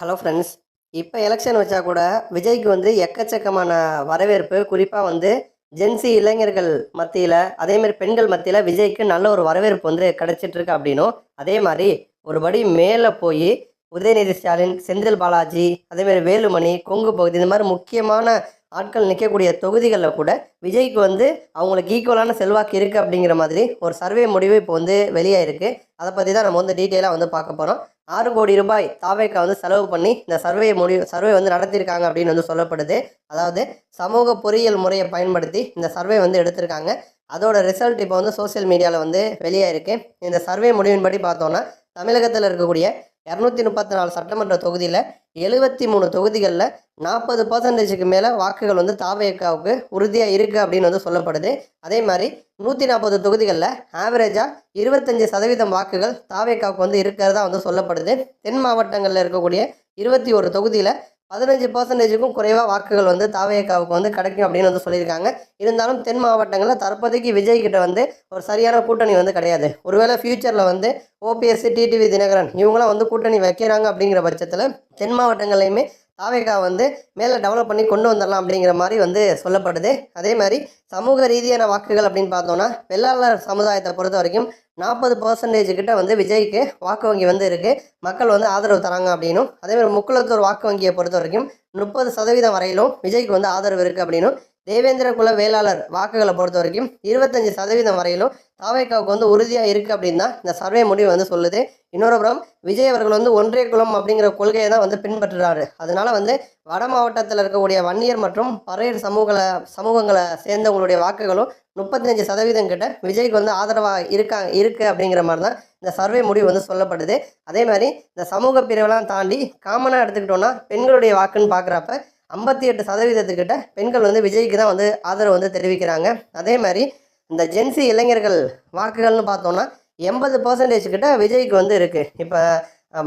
Hello friends. இப்போ election வச்சா கூட விஜய்க்கு வந்து எக்கச்சக்கமான வரவேற்பு. குறிப்பாக வந்து ஜென்சி இளைஞர்கள் மத்தியில் அதேமாதிரி பெண்கள் மத்தியில் விஜய்க்கு நல்ல ஒரு வரவேற்பு வந்து கிடச்சிட்ருக்கு அப்படின்னும். அதே மாதிரி ஒரு படி மேலே போய் உதயநிதி ஸ்டாலின் செந்தில் பாலாஜி அதேமாதிரி வேலுமணி கொங்கு பகுதி இந்த மாதிரி முக்கியமான ஆட்கள் நிற்கக்கூடிய தொகுதிகளில் கூட விஜய்க்கு வந்து அவங்களுக்கு ஈக்குவலான செல்வாக்கு இருக்குது அப்படிங்கிற மாதிரி ஒரு சர்வே முடிவு இப்போ வந்து வெளியாயிருக்கு. அதை பற்றி தான் நம்ம வந்து டீட்டெயிலாக வந்து பார்க்க போகிறோம் ஆறு கோடி ரூபாய் தாவேக்கா வந்து செலவு பண்ணி இந்த சர்வே முடிவு சர்வே வந்து நடத்தியிருக்காங்க அப்படின்னு வந்து சொல்லப்படுது. அதாவது சமூக பொறியியல் முறையை பயன்படுத்தி இந்த சர்வே வந்து எடுத்திருக்காங்க. அதோட ரிசல்ட் இப்போ வந்து சோஷியல் மீடியாவில் வந்து வெளியாயிருக்கு. இந்த சர்வே முடிவின்படி பார்த்தோன்னா தமிழகத்தில் இருக்கக்கூடிய இரநூத்தி முப்பத்தி நாலு சட்டமன்ற தொகுதியில் எழுபத்தி மூணு தொகுதிகளில் நாற்பது பர்சன்டேஜுக்கு மேலே வாக்குகள் வந்து தாவேக்காவுக்கு உறுதியாக இருக்குது அப்படின்னு வந்து சொல்லப்படுது. அதே மாதிரி நூற்றி நாற்பது தொகுதிகளில் ஆவரேஜாக இருபத்தஞ்சி சதவீதம் வாக்குகள் தாவேக்காவுக்கு வந்து இருக்கிறதா வந்து சொல்லப்படுது. தென் மாவட்டங்களில் இருக்கக்கூடிய இருபத்தி ஒரு தொகுதியில் பதினஞ்சு பர்சன்டேஜுக்கும் குறைவாக வாக்குகள் வந்து தாவேக்காவுக்கு வந்து கிடைக்கும் அப்படின்னு வந்து சொல்லியிருக்காங்க. இருந்தாலும் தென் மாவட்டங்களில் தற்போதைக்கு விஜய் கிட்ட வந்து ஒரு சரியான கூட்டணி வந்து கிடையாது. ஒருவேளை ஃப்யூச்சரில் வந்து ஓபிஎஸ்சி டிடிவி தினகரன் இவங்களாம் வந்து கூட்டணி வைக்கிறாங்க அப்படிங்கிற பட்சத்தில் தென் மாவட்டங்கள்லையுமே தாவேகா வந்து மேலே டெவலப் பண்ணி கொண்டு வந்துடலாம் அப்படிங்கிற மாதிரி வந்து சொல்லப்படுது. அதே மாதிரி சமூக ரீதியான வாக்குகள் அப்படின்னு பார்த்தோன்னா வெள்ளாளர் சமுதாயத்தை பொறுத்த வரைக்கும் நாற்பது பர்சன்டேஜ் கிட்ட வந்து விஜய்க்கு வாக்கு வங்கி வந்து இருக்குது மக்கள் வந்து ஆதரவு தராங்க அப்படின்னும். அதேமாதிரி முக்குளத்தூர் வாக்கு வங்கியை பொறுத்த வரைக்கும் முப்பது சதவீதம் வரையிலும் விஜய்க்கு வந்து ஆதரவு இருக்குது அப்படின்னும். தேவேந்திர குல வேளாளர் வாக்குகளை பொறுத்த வரைக்கும் இருபத்தஞ்சி சதவீதம் வரையிலும் தாவேக்காவுக்கு வந்து உறுதியாக இருக்குது அப்படின்னு தான் இந்த சர்வே முடிவு வந்து சொல்லுது. இன்னொரு புறம் விஜய் அவர்கள் வந்து ஒன்றே குலம் அப்படிங்கிற கொள்கையை தான் வந்து பின்பற்றுறாரு. அதனால வந்து வட மாவட்டத்தில் இருக்கக்கூடிய வன்னியர் மற்றும் பறையர் சமூகங்களை சமூகங்களை சேர்ந்தவங்களுடைய வாக்குகளும் முப்பத்தஞ்சு சதவீதம் கிட்ட விஜய்க்கு வந்து ஆதரவாக இருக்கா இருக்குது அப்படிங்கிற மாதிரி தான் இந்த சர்வே முடிவு வந்து சொல்லப்படுது. அதே மாதிரி இந்த சமூக பிரிவெல்லாம் தாண்டி காமனாக எடுத்துக்கிட்டோன்னா பெண்களுடைய வாக்குன்னு பார்க்குறப்ப ஐம்பத்தி எட்டு சதவீதத்துக்கிட்ட பெண்கள் வந்து விஜய்க்கு தான் வந்து ஆதரவு வந்து தெரிவிக்கிறாங்க. அதே மாதிரி இந்த ஜென்சி இளைஞர்கள் வாக்குகள்னு பார்த்தோன்னா எண்பது பர்சன்டேஜ் கிட்ட விஜய்க்கு வந்து இருக்குது இப்போ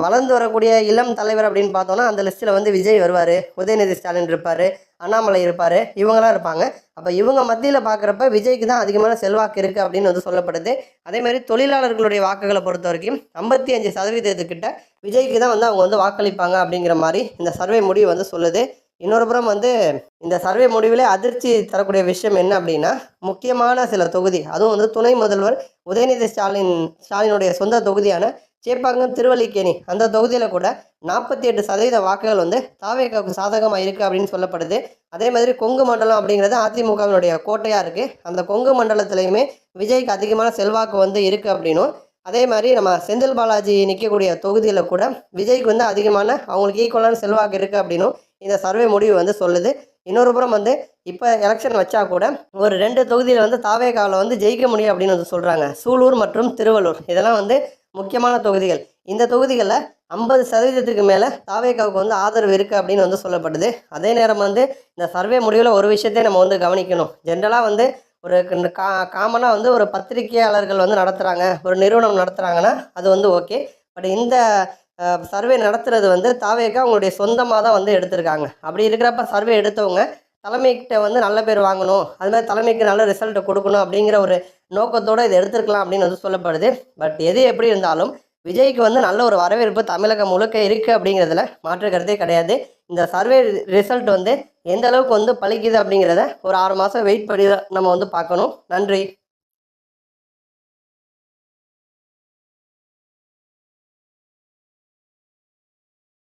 வளர்ந்து வரக்கூடிய இளம் தலைவர் அப்படின்னு பார்த்தோன்னா அந்த லிஸ்ட்டில் வந்து விஜய் வருவார் உதயநிதி ஸ்டாலின் இருப்பார் அண்ணாமலை இருப்பார் இவங்களாம் இருப்பாங்க. அப்போ இவங்க மத்தியில் பார்க்குறப்ப விஜய்க்கு தான் அதிகமான செல்வாக்கு இருக்குது அப்படின்னு வந்து சொல்லப்படுது. அதேமாதிரி தொழிலாளர்களுடைய வாக்குகளை பொறுத்த வரைக்கும் ஐம்பத்தி அஞ்சு சதவீதத்துக்கிட்ட விஜய்க்கு தான் வந்து அவங்க வந்து வாக்களிப்பாங்க அப்படிங்கிற மாதிரி இந்த சர்வே முடிவு வந்து சொல்லுது. இன்னொரு புறம் வந்து இந்த சர்வே முடிவிலே அதிர்ச்சி தரக்கூடிய விஷயம் என்ன அப்படின்னா முக்கியமான சில தொகுதி அதுவும் வந்து துணை முதல்வர் உதயநிதி ஸ்டாலின் ஸ்டாலினுடைய சொந்த தொகுதியான சேப்பாங்கம் திருவல்லிக்கேணி அந்த தொகுதியில் கூட நாற்பத்தி எட்டு சதவீத வாக்குகள் வந்து தாவேக்காவுக்கு சாதகமாக இருக்குது அப்படின்னு சொல்லப்படுது. அதே மாதிரி கொங்கு மண்டலம் அப்படிங்கிறது அதிமுகவினுடைய கோட்டையாக இருக்குது அந்த கொங்கு மண்டலத்துலேயுமே விஜய்க்கு அதிகமான செல்வாக்கு வந்து இருக்குது அப்படின்னும். அதே மாதிரி நம்ம செந்தில் பாலாஜி நிற்கக்கூடிய தொகுதியில் கூட விஜய்க்கு வந்து அதிகமான அவங்களுக்கு ஈக்குவலான செல்வாக்கு இருக்குது அப்படின்னும். இந்த சர்வே முடிவு வந்து சொல்லுது. இன்னொரு புறம் வந்து இப்போ எலெக்ஷன் வச்சா கூட ஒரு ரெண்டு தொகுதியில் வந்து தாவேகாவில் வந்து ஜெயிக்க முடியும் அப்படின்னு வந்து சொல்கிறாங்க சூலூர் மற்றும் திருவள்ளூர். இதெல்லாம் வந்து முக்கியமான தொகுதிகள். இந்த தொகுதிகளில் ஐம்பது சதவீதத்துக்கு மேலே தாவேகாவுக்கு வந்து ஆதரவு இருக்குது அப்படின்னு வந்து சொல்லப்படுது. அதே நேரம் வந்து இந்த சர்வே முடிவில் ஒரு விஷயத்தை நம்ம வந்து கவனிக்கணும். ஜென்ரலாக வந்து ஒரு கா காமனாக வந்து ஒரு பத்திரிகையாளர்கள் வந்து நடத்துகிறாங்க ஒரு நிறுவனம் நடத்துகிறாங்கன்னா அது வந்து ஓகே பட் இந்த சர்வே நடத்துறது வந்து தாவேக்கா அவங்களுடைய சொந்தமாக தான் வந்து எடுத்திருக்காங்க. அப்படி இருக்கிறப்ப சர்வே எடுத்தவங்க தலைமைக்கிட்ட வந்து நல்ல பேர் வாங்கணும் அது மாதிரி தலைமைக்கு நல்ல ரிசல்ட்டை கொடுக்கணும் அப்படிங்கிற ஒரு நோக்கத்தோடு இதை எடுத்திருக்கலாம் அப்படின்னு வந்து சொல்லப்படுது. பட் எது எப்படி இருந்தாலும் விஜய்க்கு வந்து நல்ல ஒரு வரவேற்பு தமிழகம் முழுக்க இருக்குது அப்படிங்கிறதுல மாற்று கருத்தே கிடையாது. இந்த சர்வே ரிசல்ட் வந்து எந்த அளவுக்கு வந்து பழிக்குது அப்படிங்கிறத ஒரு ஆறு மாதம் வெயிட் பண்ணி தான் நம்ம வந்து பார்க்கணும். நன்றி.